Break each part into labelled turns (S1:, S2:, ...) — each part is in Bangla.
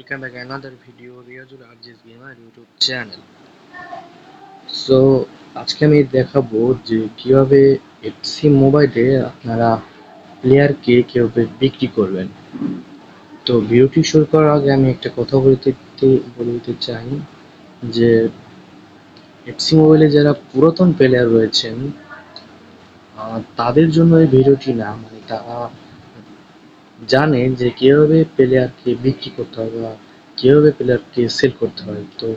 S1: welcome back another video Riyazul Arjiz Gamer YouTube channel. So আজকে আমি দেখাবো যে কীভাবে এফসি মোবাইলে আপনারা প্লেয়ারকে কীভাবে বিক্রি করবেন তো ভিডিওটি শুরু করার আগে আমি একটা কথা বলতে, বলে দিতে চাই যে এফসি মোবাইলে যারা পুরাতন প্লেয়ার রয়েছেন তাদের জন্য এই ভিডিওটি না মানে তারা জানে যে কীভাবে প্লেয়ারকে বিক্রি করতে হয় বা কীভাবে প্লেয়ারকে সেল করতে হয়। তো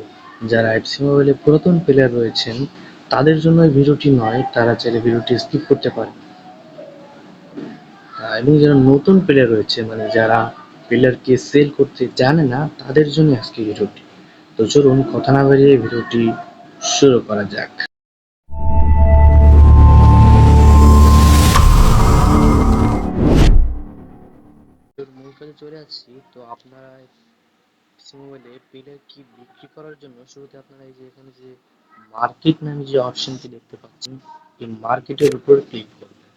S1: যারা এফসি মোবাইলে পুরাতন প্লেয়ার রয়েছেন, তাদের জন্য ভিডিওটি নয়, তারা চাইলে ভিডিওটি স্কিপ করতে পারে এবং যারা নতুন প্লেয়ার রয়েছে মানে যারা প্লেয়ারকে সেল করতে জানে না, তাদের জন্য আজকে ভিডিওটি। তো চলুন, কথা না বাড়িয়ে ভিডিওটি শুরু করা যাক। কাজে চলে আসছি, তো আপনারা মোবাইলে প্লেয়ার কি বিক্রি করার জন্য শুরুতে আপনারা এই যে এখানে যে মার্কেট নামে যে অপশনটি দেখতে পাচ্ছেন, এই মার্কেটের উপর ক্লিক করবেন।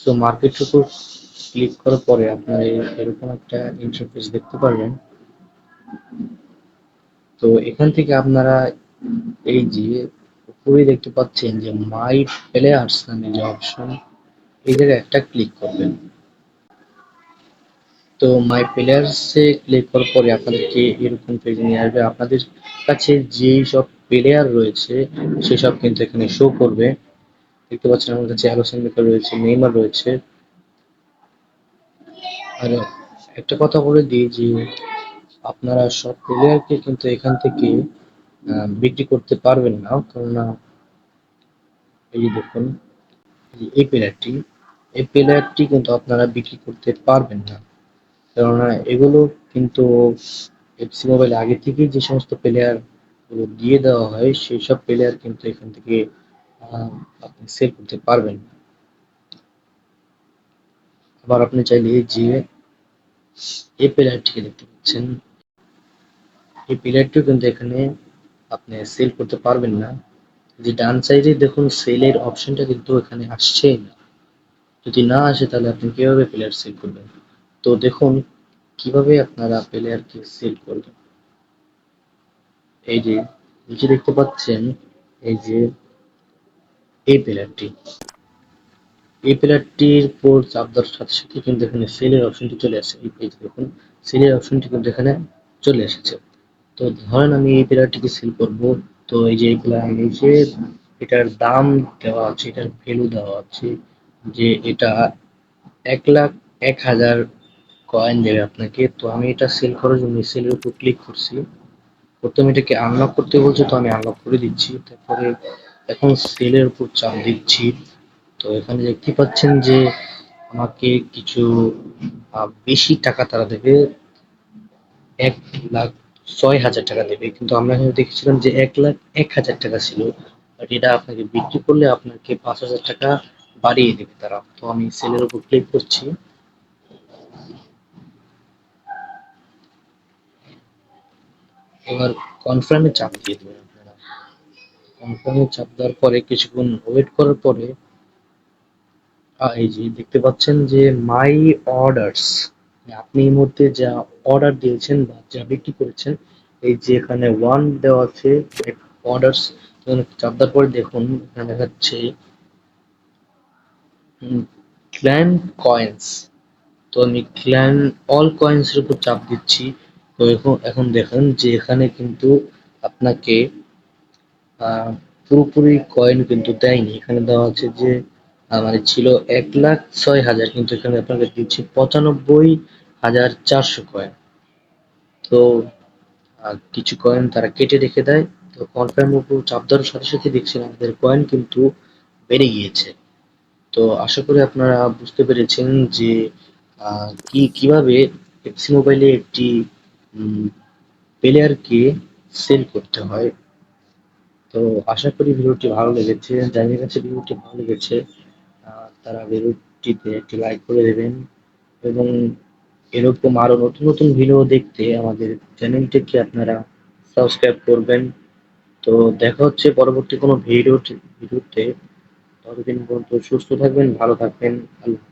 S1: সো মার্কেটের উপর ক্লিক করার পরে আপনারা এরকম একটা ইন্টারফেস দেখতে পারবেন। তো এখান থেকে আপনারা এই যে উপরে দেখতে পাচ্ছেন যে মাই প্লেয়ার্স নামে যে অপশন, এই জায়গায় একটা ক্লিক করবেন। তো মাই প্লেয়ার্সে ক্লিক করার পরে আপনাদেরকে এরকম পেজে নিয়ে আসবে। আপনাদের কাছে যেই সব প্লেয়ার রয়েছে সেসব কিন্তু এখানে শো করবে। দেখতে পাচ্ছেন আমার কাছে মেকার রয়েছে নেইমার রয়েছে। আর একটা কথা বলে দিই যে, আপনারা সব প্লেয়ারকে কিন্তু এখান থেকে বিক্রি করতে পারবেন না। কেননা, এই দেখুন, এই প্লেয়ারটি এই প্লেয়ারটি কিন্তু আপনারা বিক্রি করতে পারবেন না। কেননা এগুলো কিন্তু এফসি মোবাইল আগে থেকেই যে সমস্ত প্লেয়ার দিয়ে দেওয়া হয়, সেই সব প্লেয়ার কিন্তু এখান থেকে আপনি সেল করতে পারবেন আবার আপনি চাইলে যে এই প্লেয়ারটিকে দেখতে পাচ্ছেন। এই প্লেয়ারটিও কিন্তু এখানে আপনি সেল করতে পারবেন না। যে ডান সাইডে দেখুন সেলের অপশনটা কিন্তু এখানে আসছেই না। যদি না আসে, তাহলে আপনি কীভাবে প্লেয়ার সেল করবেন? তো দেখুন, কীভাবে আপনারা প্লেয়ারকে সেল করবেন? এই যে, নিচে দেখতে পাচ্ছেন, এই যে এই প্লেয়ারটি এই প্লেয়ারটির উপর চাপ সাথে সাথে কিন্তু এখানে সেলের অপশনটি চলে আসে। এই পেজ দেখুন সেলের অপশনটি কিন্তু এখানে চলে এসেছে। তো ধরেন আমি এই প্লেয়ারটিকে সেল করব। তো এই যে এই প্লেয়ার নিচে এটার দাম দেওয়া আছে, এটার ভ্যালু দেওয়া আছে যে এটা এক লাখ এক হাজার কয়েন দেবে আপনাকে, তো আমি এটা সেল করার জন্য সেলের উপর ক্লিক করছি। প্রথমে এটাকে আনলক করতে বলছে, তো আমি আনলক করে দিচ্ছি। তারপরে এখন সেলের উপর চাপ দিচ্ছি। তো এখানে দেখতে পাচ্ছেন যে আমাকে কিছু বেশি টাকা তারা দেবে। এক লাখ ছয় হাজার টাকা দেবে। কিন্তু আমরা এখানে দেখেছিলাম যে এক লাখ এক হাজার টাকা ছিল। বাট এটা আপনাকে বিক্রি করলে আপনাকে পাঁচ হাজার টাকা বাড়িয়ে দেবে তারা। তো আমি সেলের উপর ক্লিক করছি। এবার কনফার্মে চাপ দিয়ে দেবেন আপনারা। কনফার্মে চাপ দেওয়ার পরে কিছুক্ষণ ওয়েট করার পরে এই যে দেখতে পাচ্ছেন যে মাই অর্ডারস আপনি এই মুহূর্তে যা অর্ডার দিয়েছেন বা যা বিক্রি করেছেন, এই যে এখানে ওয়ান দেওয়া আছে অর্ডারস চাপ দেওয়ার পরে দেখুন, এখানে দেখাচ্ছে ক্ল্যান কয়েন্স তো আমি ক্ল্যান অল কয়েন্সের উপর চাপ দিচ্ছি। তো এখন এখন দেখেন যে এখানে কিন্তু আপনাকে পুরোপুরি কয়েন কিন্তু দেয়নি। এখানে দেওয়া আছে যে মানে ছিল এক লাখ ছয় হাজার, কিন্তু এখানে আপনাকে দিচ্ছে পঁচানব্বই হাজার চারশো কয়েন তো কিছু কয়েন তারা কেটে রেখে দেয়। তো কনফার্ম উপর চাপ দেওয়ার সাথে সাথে দেখছেন আমাদের কয়েন কিন্তু বেড়ে গিয়েছে। তো আশা করি আপনারা বুঝতে পেরেছেন যে কি, কীভাবে এফসি মোবাইলে একটি প্লেয়ারকে সেল করতে হয়। তো আশা করি ভিডিওটি ভালো লেগেছে। যাদের কাছে ভিডিওটি ভালো লেগেছে তারা ভিডিওটিতে একটি লাইক করে দেবেন এবং এরকম আরও নতুন নতুন ভিডিও দেখতে আমাদের চ্যানেলটিকে আপনারা সাবস্ক্রাইব করবেন। তো দেখা হচ্ছে পরবর্তী কোনো ভিডিও ভিডিওতে। ততদিন পর্যন্ত সুস্থ থাকবেন, ভালো থাকবেন। আল্লাহ।